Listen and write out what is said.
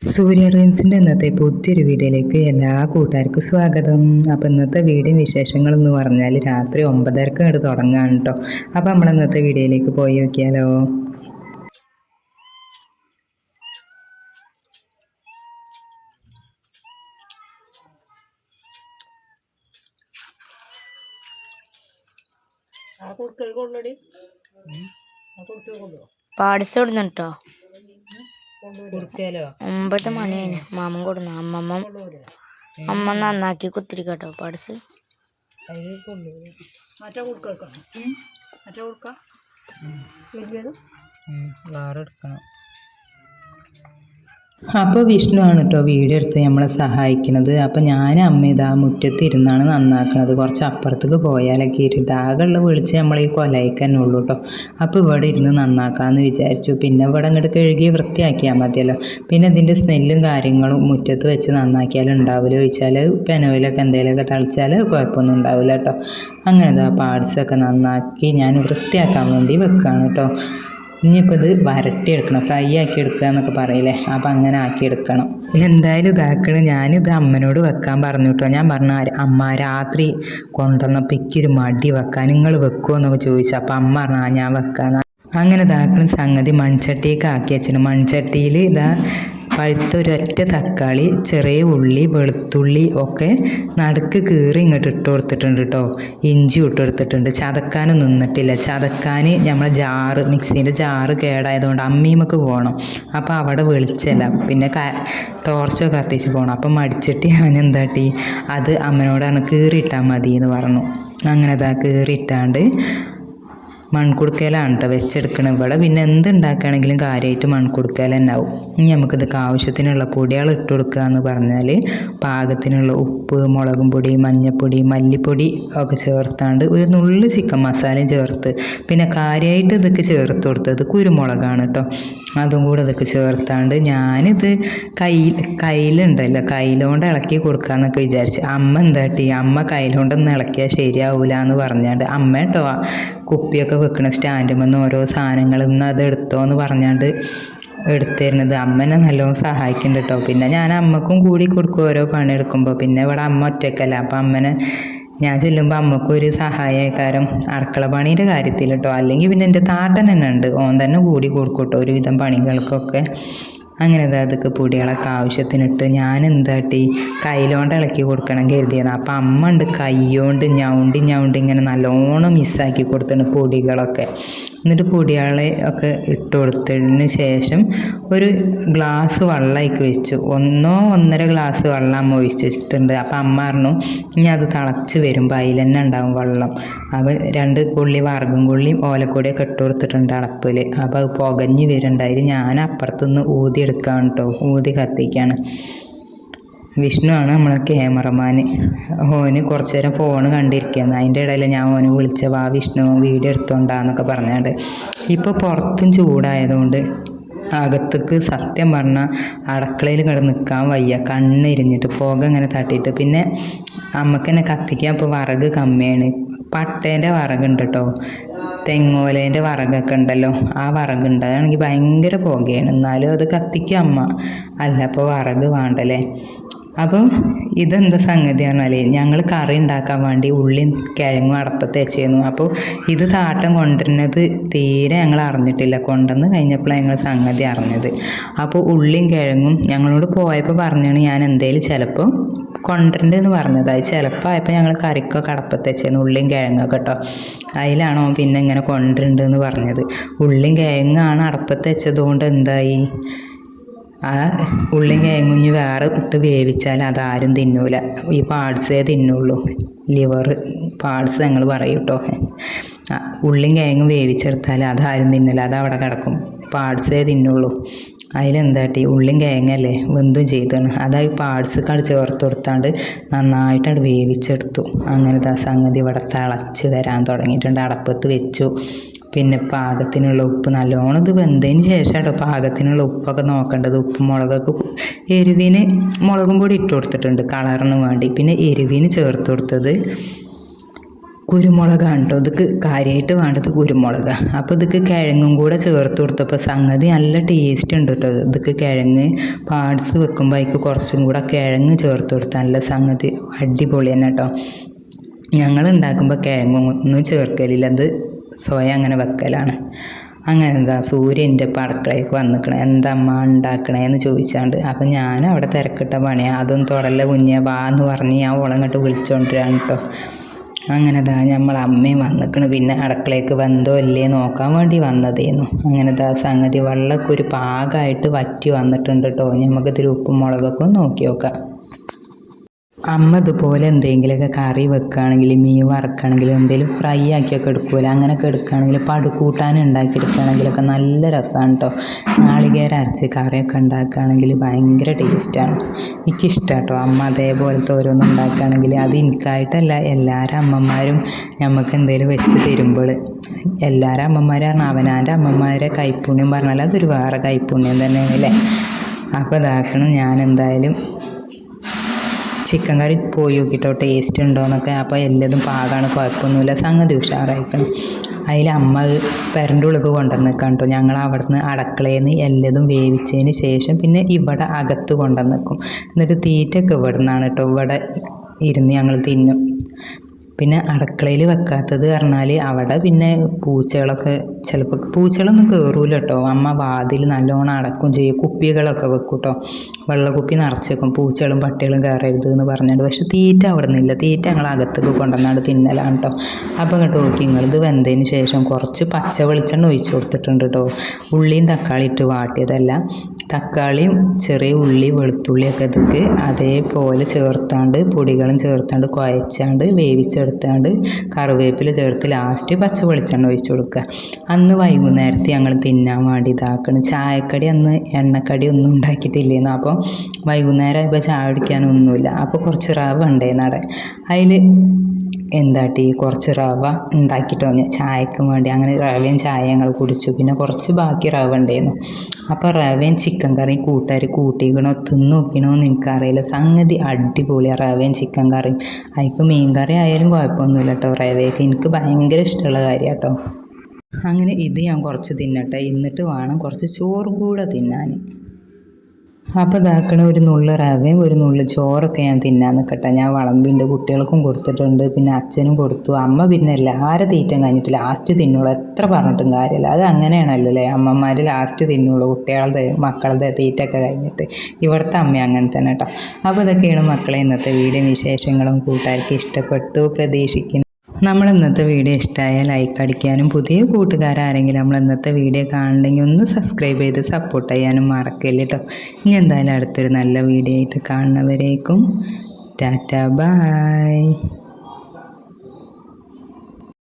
സൂര്യ ഡ്രീംസിന്റെ ഇന്നത്തെ പുതിയൊരു വീഡിയോയിലേക്ക് എല്ലാ കൂട്ടുകാർക്കും സ്വാഗതം. അപ്പോൾ ഇന്നത്തെ വീഡിയോ വിശേഷങ്ങൾ എന്ന് പറഞ്ഞാൽ രാത്രി ഒമ്പതരക്ക് ഇങ്ങോട്ട് തുടങ്ങാണ് കേട്ടോ അപ്പോൾ നമ്മൾ ഇന്നത്തെ വീഡിയോയിലേക്ക് പോയി നോക്കിയാലോ? ആ ഒമ്പത് മണിയാണ് മാമൻ കൊടുന്ന അമ്മമ്മ അമ്മ നന്നാക്കി കുത്തിരി കേട്ടോ കൊണ്ടു മറ്റേ കൊടുക്കാം മറ്റേ കൊടുക്കാം വലിയത് എടുക്കണം അപ്പോൾ വിഷ്ണു ആണ് കേട്ടോ വീഡിയോ എടുത്ത് നമ്മളെ സഹായിക്കുന്നത് അപ്പോൾ ഞാൻ അമ്മ ഇതാ മുറ്റത്ത് ഇരുന്നാണ് നന്നാക്കുന്നത് കുറച്ച് അപ്പുറത്തേക്ക് പോയാലൊക്കെ ഇരുട്ട് ആകെയുള്ള വിളിച്ച് നമ്മൾ ഈ കൊലയ്ക്ക് തന്നെ ഉള്ളൂ കേട്ടോ അപ്പോൾ ഇവിടെ ഇരുന്ന് നന്നാക്കാമെന്ന് വിചാരിച്ചു. പിന്നെ ഇവിടെ അങ്ങോട്ട് കഴുകി വൃത്തിയാക്കിയാൽ മതിയല്ലോ. പിന്നെ ഇതിന്റെ സ്മെല്ലും കാര്യങ്ങളും മുറ്റത്ത് വെച്ച് നന്നാക്കിയാലും ഉണ്ടാവില്ല ചോദിച്ചാൽ പെനോയിലൊക്കെ എന്തെങ്കിലുമൊക്കെ തളിച്ചാൽ കുഴപ്പമൊന്നും ഉണ്ടാവില്ല കേട്ടോ അങ്ങനെ ഇതാ പാർട്സൊക്കെ നന്നാക്കി ഞാൻ വൃത്തിയാക്കാൻ വേണ്ടി വെക്കുകയാണ് കേട്ടോ ഇനിയിപ്പോൾ ഇത് വരട്ടിയെടുക്കണം. ഫ്രൈ ആക്കി എടുക്കുക എന്നൊക്കെ പറയില്ലേ? അപ്പം അങ്ങനെ ആക്കിയെടുക്കണം. എന്തായാലും ഇതാക്കണം. ഞാനിത് അമ്മനോട് വെക്കാൻ പറഞ്ഞു കേട്ടോ ഞാൻ പറഞ്ഞു അമ്മ രാത്രി കൊണ്ടുവന്നപ്പോൾ ഇക്കൊരു മടി വെക്കാൻ നിങ്ങൾ വെക്കുമോ എന്നൊക്കെ ചോദിച്ചു. അപ്പം അമ്മ പറഞ്ഞു ഞാൻ വെക്കാൻ അങ്ങനെ ഇതാക്കണം. സംഗതി മൺചട്ടിയൊക്കെ ആക്കി വെച്ചിട്ടുണ്ട് മൺചട്ടിയിൽ ഇതാ പഴുത്ത ഒരൊറ്റ തക്കാളി ചെറിയ ഉള്ളി വെളുത്തുള്ളി ഒക്കെ നടുക്ക് കീറി ഇങ്ങോട്ട് ഇട്ട് കൊടുത്തിട്ടുണ്ട് കേട്ടോ ഇഞ്ചി ഇട്ട് കൊടുത്തിട്ടുണ്ട് ചതക്കാനും നിന്നിട്ടില്ല. ചതക്കാൻ നമ്മളെ ജാറ് മിക്സീന്റെ ജാറ് കേടായതുകൊണ്ട് അമ്മീമൊക്കെ പോകണം അപ്പോൾ അവിടെ വെളിച്ചല്ല. പിന്നെ ക ടോർച്ചൊക്കെ കത്തിച്ച് പോകണം അപ്പം മടിച്ചിട്ട് ഞാൻ എന്താട്ടി അത് അമ്മനോടാണ് കീറിയിട്ടാൽ മതി എന്ന് പറഞ്ഞു. അങ്ങനെ അതാ കീറിയിട്ടാണ്ട് മൺകുടുക്കയിലാണ് കേട്ടോ വെച്ചെടുക്കണം ഇവിടെ പിന്നെ എന്ത് ഉണ്ടാക്കുകയാണെങ്കിലും കാര്യമായിട്ട് മൺകുടുക്കയിൽ ആവും ഇനി നമുക്കിതൊക്കെ ആവശ്യത്തിനുള്ള പൊടികൾ ഇട്ട് കൊടുക്കുക എന്ന് പറഞ്ഞാൽ പാകത്തിനുള്ള ഉപ്പ് മുളകും പൊടി മഞ്ഞൾപ്പൊടി മല്ലിപ്പൊടി ഒക്കെ ചേർത്താണ്ട് ഒരു നുള്ളു ചിക്കൻ മസാലയും ചേർത്ത് പിന്നെ കാര്യമായിട്ട് ഇതൊക്കെ ചേർത്ത് കൊടുത്തത് കുരുമുളകാണ് കേട്ടോ. അതും കൂടെ ഇതൊക്കെ ചേർത്താണ്ട് ഞാനിത് കയ്യിൽ കയ്യിലുണ്ടല്ലോ കയ്യിലോണ്ട് ഇളക്കി കൊടുക്കാന്നൊക്കെ വിചാരിച്ച്. അമ്മ എന്താട്ടി? അമ്മ കയ്യിലോണ്ടൊന്നും ഇളക്കിയാൽ ശരിയാവൂല എന്ന് പറഞ്ഞാണ്ട് അമ്മ കേട്ടോ കുപ്പിയൊക്കെ വെക്കണ സ്റ്റാൻഡുമെന്ന് ഓരോ സാധനങ്ങളിൽ നിന്ന് അത് എടുത്തോ എന്ന് പറഞ്ഞാണ്ട് എടുത്തിരുന്നത്. അമ്മനെ നല്ലോണം സഹായിക്കുന്നുണ്ട് കേട്ടോ പിന്നെ ഞാൻ അമ്മക്കും കൂടി കൊടുക്കും ഓരോ പണി എടുക്കുമ്പോൾ പിന്നെ ഇവിടെ അമ്മ ഒറ്റക്കല്ല. അപ്പം അമ്മനെ ഞാൻ ചെല്ലുമ്പോൾ അമ്മക്കും ഒരു സഹായക്കാരം അടുക്കള പണിയുടെ കാര്യത്തിൽ കേട്ടോ അല്ലെങ്കിൽ പിന്നെ എന്റെ താട്ടൻ തന്നെ ഉണ്ട്. ഓൻ തന്നെ കൂടി കൊടുക്കട്ടോ. കേട്ടോ ഒരുവിധം പണികൾക്കൊക്കെ. അങ്ങനെ അതൊക്കെ പൊടികളൊക്കെ ആവശ്യത്തിനിട്ട് ഞാൻ എന്താട്ടി കയ്യിലോണ്ട് ഇളക്കി കൊടുക്കണം കരുതിയത്. അപ്പം അമ്മ ഉണ്ട് കൈയോണ്ട് ഞൗണ്ടി ഞൗണ്ടി ഇങ്ങനെ നല്ലോണം മിസ്സാക്കി കൊടുത്തിട്ടുണ്ട് പൊടികളൊക്കെ. എന്നിട്ട് പൊടിയാളെ ഒക്കെ ഇട്ട് കൊടുത്തതിന് ശേഷം ഒരു ഗ്ലാസ് വെള്ളമൊക്കെ വെച്ചു. ഒന്നോ ഒന്നര ഗ്ലാസ് വെള്ളം അമ്മ ഒഴിച്ച് വെച്ചിട്ടുണ്ട് അപ്പം അമ്മ പറഞ്ഞു ഇനി അത് തിളച്ച് വരുമ്പോൾ അതിൽ തന്നെ ഉണ്ടാവും വെള്ളം. അപ്പം രണ്ട് കൊള്ളി വറകും കൊള്ളിയും ഓലക്കൊടിയൊക്കെ ഇട്ട് കൊടുത്തിട്ടുണ്ട് അടപ്പിൽ അപ്പോൾ അത് പുകഞ്ഞ് വരുന്നുണ്ട്. അതിൽ ഞാൻ അപ്പുറത്തുനിന്ന് ഊതി എടുക്കാൻ കേട്ടോ ഊതി കത്തിക്കാണ്. വിഷ്ണു ആണ് നമ്മളെ ക്യാമറമാൻ ഓന് കുറച്ച് നേരം ഫോൺ കണ്ടിരിക്കുകയാണ്. അതിന്റെ ഇടയിൽ ഞാൻ ഓന് വിളിച്ച വാ വിഷ്ണു വീഡിയോ എടുത്തോണ്ടാന്നൊക്കെ പറഞ്ഞാണ്ട്. ഇപ്പോൾ പുറത്തും ചൂടായതുകൊണ്ട് അകത്തേക്ക് സത്യം പറഞ്ഞാൽ അടുക്കളയിൽ കിടന്ന് നിൽക്കാൻ വയ്യ. കണ്ണിരിഞ്ഞിട്ട് പുക ഇങ്ങനെ തട്ടിയിട്ട്. പിന്നെ അമ്മയ്ക്ക് തന്നെ കത്തിക്കാൻ ഇപ്പോൾ വിറക് കമ്മിയാണ്. പട്ടേന്റെ വിറകുണ്ട് കേട്ടോ തെങ്ങോലേന്റെ വിറകൊക്കെ ഉണ്ടല്ലോ. ആ വിറകുണ്ട് അതാണെങ്കിൽ ഭയങ്കര പുകയാണ്. എന്നാലും അത് കത്തിക്കും അമ്മ. അല്ല അപ്പോൾ വിറക് വേണ്ടല്ലേ? അപ്പം ഇതെന്താ സംഗതി പറഞ്ഞാൽ ഞങ്ങൾ കറി ഉണ്ടാക്കാൻ വേണ്ടി ഉള്ളി കിഴങ്ങും അടപ്പത്ത് വെച്ചിരുന്നു അപ്പോൾ ഇത് താട്ടം കൊണ്ടുവരുന്നത് തീരെ ഞങ്ങൾ അറിഞ്ഞിട്ടില്ല. കൊണ്ടുവന്ന് കഴിഞ്ഞപ്പോഴാണ് ഞങ്ങൾ സംഗതി അറിഞ്ഞത്. അപ്പോൾ ഉള്ളിയും കിഴങ്ങും ഞങ്ങളോട് പോയപ്പോൾ പറഞ്ഞാണ് ഞാൻ എന്തേലും ചിലപ്പോൾ കൊണ്ടുവരണ്ടെന്ന് പറഞ്ഞത്. അത് ചിലപ്പോൾ ആയപ്പോൾ ഞങ്ങൾ കറിക്കൊക്കെ അടപ്പത്ത് വെച്ചിരുന്നു ഉള്ളിയും കിഴങ്ങൊക്കെ കേട്ടോ അതിലാണോ പിന്നെ ഇങ്ങനെ കൊണ്ടുവരണ്ടെന്ന് പറഞ്ഞത്. ഉള്ളിയും കിഴങ്ങാണ് അടപ്പത്ത് വെച്ചതുകൊണ്ട് എന്തായി? ആ ഉള്ളി കിഴങ്ങുഞ്ഞ് വേറെ ഇട്ട് വേവിച്ചാൽ അതാരും തിന്നൂല. ഈ പാർട്സേ തിന്നുള്ളൂ. ലിവർ പാർട്സ് ഞങ്ങൾ പറയും കേട്ടോ ഉള്ളിയും കിഴങ്ങും വേവിച്ചെടുത്താൽ അതാരും തിന്നില്ല അത് അവിടെ കിടക്കും. പാർട്സേ തിന്നുള്ളൂ. അതിലെന്താട്ടി ഉള്ളിയും കേങ്ങല്ലേ വെന്തും ചെയ്താണ്. അതാ ഈ പാർട്സ് കട് ചേർത്ത് കൊടുത്താണ്ട് നന്നായിട്ടത് വേവിച്ചെടുത്തു. അങ്ങനത്തെ സംഗതി ഇവിടെ തിളച്ച് വരാൻ തുടങ്ങിയിട്ടുണ്ട്. അടപ്പത്ത് വെച്ചു. പിന്നെ പാകത്തിനുള്ള ഉപ്പ് നല്ലോണം ഇത് വെന്തതിന് ശേഷം കേട്ടോ പാകത്തിനുള്ള ഉപ്പൊക്കെ നോക്കേണ്ടത്. ഉപ്പ് മുളകൊക്കെ എരിവിന് മുളകും പൊടി ഇട്ട് കൊടുത്തിട്ടുണ്ട് കളറിന് വേണ്ടി. പിന്നെ എരിവിന് ചേർത്ത് കൊടുത്തത് കുരുമുളകാണ് കേട്ടോ ഇതൊക്കെ കാര്യമായിട്ട് വേണ്ടത് കുരുമുളക്. അപ്പോൾ ഇതൊക്കെ കിഴങ്ങും കൂടെ ചേർത്ത് കൊടുത്തപ്പോൾ സംഗതി നല്ല ടേസ്റ്റ് ഉണ്ട് കേട്ടോ ഇതൊക്കെ കിഴങ്ങ് പാർട്സ് വെക്കുമ്പോൾ അതിക്ക് കുറച്ചും കൂടെ കിഴങ്ങ് ചേർത്ത് കൊടുത്താൽ നല്ല സംഗതി അടിപൊളി തന്നെ കേട്ടോ ഞങ്ങൾ ഉണ്ടാക്കുമ്പോൾ കിഴങ്ങൊന്നും ചേർക്കലില്ല. അത് സ്വയം അങ്ങനെ വെക്കലാണ്. അങ്ങനെ എന്താ സൂര്യന്റെ ഇപ്പം അടുക്കളയ്ക്ക് വന്നിക്കണേ. എന്താ അമ്മ ഉണ്ടാക്കണേ എന്ന് ചോദിച്ചാണ്ട്. അപ്പം ഞാൻ അവിടെ തിരക്കിട്ട പണിയാണ് അതൊന്നും തുടല്ല കുഞ്ഞെ വാ എന്ന് പറഞ്ഞ് ഞാൻ ഓളങ്ങോട്ട് വിളിച്ചോണ്ടിരാണ് കേട്ടോ അങ്ങനെ ദാ നമ്മൾ അമ്മയും വന്നിക്കണ്. പിന്നെ അടുക്കളയ്ക്ക് വന്നോ ഇല്ലേ നോക്കാൻ വേണ്ടി വന്നതേന്നു. അങ്ങനെ ദാ സംഗതി വെള്ളമൊക്കെ ഒരു പാകമായിട്ട് വറ്റി വന്നിട്ടുണ്ട് കേട്ടോ നമുക്കിതിൽ ഉപ്പും മുളകൊക്കെ നോക്കി നോക്കാം. അമ്മ ഇതുപോലെ എന്തെങ്കിലുമൊക്കെ കറി വെക്കുകയാണെങ്കിൽ മീൻ വറക്കുകയാണെങ്കിൽ എന്തെങ്കിലും ഫ്രൈ ആക്കിയൊക്കെ എടുക്കൂല? അങ്ങനെയൊക്കെ എടുക്കുകയാണെങ്കിൽ പടുകൂട്ടാൻ ഉണ്ടാക്കിയെടുക്കുകയാണെങ്കിലൊക്കെ നല്ല രസമാണ് കേട്ടോ നാളികേരം അരച്ച് കറിയൊക്കെ ഉണ്ടാക്കുകയാണെങ്കിൽ ഭയങ്കര ടേസ്റ്റാണ് എനിക്കിഷ്ടം കേട്ടോ അമ്മ അതേപോലത്തെ ഓരോന്ന് ഉണ്ടാക്കുകയാണെങ്കിൽ അത് എനിക്കായിട്ടല്ല എല്ലാവരും അമ്മമാരും നമുക്ക് എന്തെങ്കിലും വെച്ച് തരുമ്പോൾ. എല്ലാവരും അമ്മമാരും പറഞ്ഞാൽ അവനാന്റെ അമ്മമാരെ കൈപ്പുണ്യം പറഞ്ഞാൽ അതൊരു വേറെ കൈപ്പുണ്യം തന്നെയാണ് അല്ലേ? അപ്പോൾ ഇതാക്കണം. ഞാൻ എന്തായാലും ചിക്കൻ കറി പോയി നോക്കിട്ടോ ടേസ്റ്റ് ഉണ്ടോയെന്നൊക്കെ അപ്പോൾ എല്ലതും പാകമാണ് കുഴപ്പമൊന്നുമില്ല. സംഗതി ഉഷാറായിക്കണം. അതിൽ അമ്മ പെരന്റെ ഉള്ളിൽ കൊണ്ടുവന്നിക്കാം കേട്ടോ ഞങ്ങൾ അവിടുന്ന് അടക്കളയിൽ നിന്ന് എല്ലതും വേവിച്ചതിന് ശേഷം പിന്നെ ഇവിടെ അകത്ത് കൊണ്ടുവന്ന് നിൽക്കും എന്നിട്ട് തീറ്റയൊക്കെ ഇവിടെ നിന്നാണ് കേട്ടോ ഇവിടെ ഇരുന്ന് ഞങ്ങൾ തിന്നും. പിന്നെ അടുക്കളയിൽ വെക്കാത്തത് പറഞ്ഞാൽ അവിടെ പിന്നെ പൂച്ചകളൊക്കെ ചിലപ്പോൾ പൂച്ചകളൊന്നും കയറൂല കേട്ടോ അമ്മ വാതിൽ നല്ലോണം അടക്കും ചെയ്യും. കുപ്പികളൊക്കെ വെക്കും കേട്ടോ വെള്ളക്കുപ്പി നിറച്ചേക്കും പൂച്ചകളും പട്ടികളും കയറരുത് എന്ന് പറഞ്ഞിട്ട്. പക്ഷെ തീറ്റ അവിടെ നിന്നില്ല തീറ്റ ഞങ്ങൾ അകത്തേക്ക് കൊണ്ടുവന്നാണ്ട് തിന്നലാണ് കേട്ടോ അപ്പം കേട്ടോ നോക്കി നിങ്ങൾ ഇത് വെന്തതിന് ശേഷം കുറച്ച് പച്ച വെളിച്ചെണ്ണ ഒഴിച്ചു കൊടുത്തിട്ടുണ്ട് കേട്ടോ ഉള്ളിയും തക്കാളി ഇട്ട് വാട്ടിയതല്ല. തക്കാളിയും ചെറിയ ഉള്ളി വെളുത്തുള്ളിയൊക്കെ ഇതൊക്കെ അതേപോലെ ചേർത്താണ്ട് പൊടികളും ചേർത്താണ്ട് കുഴച്ചാണ്ട് വേവിച്ചെടുത്താണ്ട് കറിവേപ്പില ചേർത്ത് ലാസ്റ്റ് പച്ച വെളിച്ചെണ്ണ ഒഴിച്ചു കൊടുക്കുക. അന്ന് വൈകുന്നേരത്തെ ഞങ്ങൾ തിന്നാൻ വേണ്ടി ഇതാക്കണം. ചായക്കടി അന്ന് എണ്ണക്കടി ഒന്നും ഉണ്ടാക്കിയിട്ടില്ലേന്നു? അപ്പോൾ വൈകുന്നേരം ഇപ്പോൾ ചായ കുടിക്കാനൊന്നുമില്ല. അപ്പോൾ കുറച്ച് റവ ഉണ്ടായിരുന്നു അവിടെ. അതിൽ എന്താട്ടി? കുറച്ച് റവ ഉണ്ടാക്കിയിട്ട് വന്നു ചായക്കും വേണ്ടി. അങ്ങനെ റവയും ചായ ഞങ്ങൾ കുടിച്ചു. പിന്നെ കുറച്ച് ബാക്കി റവ ഉണ്ടായിരുന്നു അപ്പോൾ റവയും ചിക്കൻ കറിയും കൂട്ടുകാർ കൂട്ടിക്കണോ? തിന്നു നോക്കണോ എന്ന് എനിക്കറിയില്ല. സംഗതി അടിപൊളിയാണ് റവയും ചിക്കൻ കറിയും. അതിപ്പോൾ മീൻ കറി ആയാലും കുഴപ്പമൊന്നുമില്ല കേട്ടോ റവയൊക്കെ. എനിക്ക് ഭയങ്കര ഇഷ്ടമുള്ള കാര്യമാണ് കേട്ടോ. അങ്ങനെ ഇത് ഞാൻ കുറച്ച് തിന്നട്ടെ. എന്നിട്ട് വേണം കുറച്ച് ചോറ് കൂടെ തിന്നാൻ അപ്പോൾ ഇതാക്കണ ഒരു നുള്ളു റവയും ഒരു നുള്ളു ചോറൊക്കെ ഞാൻ തിന്നാൻ നിൽക്കട്ടെ ഞാൻ വളമ്പിണ്ട് കുട്ടികൾക്കും കൊടുത്തിട്ടുണ്ട് പിന്നെ അച്ഛനും കൊടുത്തു. അമ്മ പിന്നെ എല്ലാവരും തീറ്റം കഴിഞ്ഞിട്ട് ലാസ്റ്റ് തിന്നുള്ളൂ എത്ര പറഞ്ഞിട്ടും കാര്യമില്ല അത് അങ്ങനെയാണല്ലോ അല്ലേ അമ്മമാർ ലാസ്റ്റ് തിന്നുള്ളൂ കുട്ടികളുടെ മക്കളുടെ തീറ്റൊക്കെ കഴിഞ്ഞിട്ട്. ഇവിടുത്തെ അമ്മ അങ്ങനെ തന്നെ കേട്ടോ. അപ്പോൾ ഇതൊക്കെയാണ് മക്കളെ ഇന്നത്തെ വീഡിയോ വിശേഷങ്ങളും. കൂട്ടുകാർക്ക് ഇഷ്ടപ്പെട്ടു. പ്രതീക്ഷിക്കുന്നു. നമ്മൾ ഇന്നത്തെ വീഡിയോ ഇഷ്ടമായ ലൈക്ക് അടിക്കാനും പുതിയ കൂട്ടുകാരാരെങ്കിലും നമ്മൾ ഇന്നത്തെ വീഡിയോ കാണണമെങ്കിൽ ഒന്ന് സബ്സ്ക്രൈബ് ചെയ്ത് സപ്പോർട്ട് ചെയ്യാനും മറക്കല്ലേ കേട്ടോ ഇനി എന്തായാലും അടുത്തൊരു നല്ല വീഡിയോ ആയിട്ട് കാണുന്നവരേക്കും. ടാറ്റ ബായ്